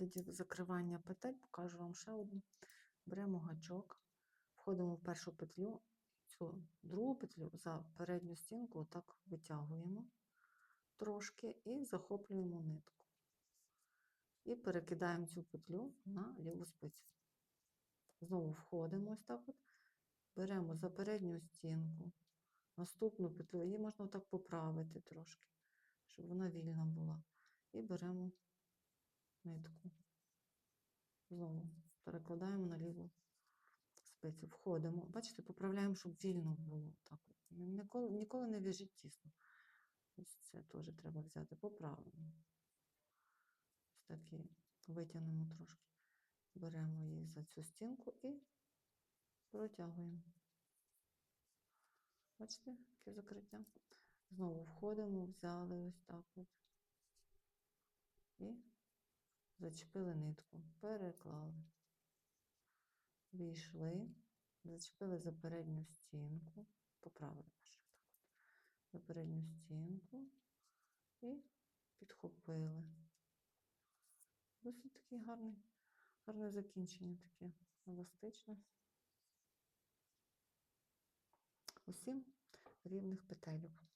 методі закривання петель покажу вам ще одну. Беремо гачок, входимо в першу петлю, цю другу петлю за передню стінку отак витягуємо трошки і захоплюємо нитку. І перекидаємо цю петлю на ліву спицю. Знову входимо ось так от, беремо за передню стінку, наступну петлю, її можна отак поправити трошки, щоб вона вільна була. І беремо нитку. Знову перекладаємо на ліву спицю. Входимо. Бачите, поправляємо, щоб вільно було. Так. Ніколи, ніколи не в'яжіть тісно. Ось це теж треба взяти, поправимо. Ось такі витягнемо трошки. Беремо її за цю стінку і протягуємо. Бачите, яке закриття? Знову входимо, взяли ось так от. Зачепили нитку, переклали. Війшли, зачепили за передню стінку, поправили наш так от, за передню стінку і підхопили. Досить такий гарний, гарне закінчення таке еластичне. Усім рівних петельок.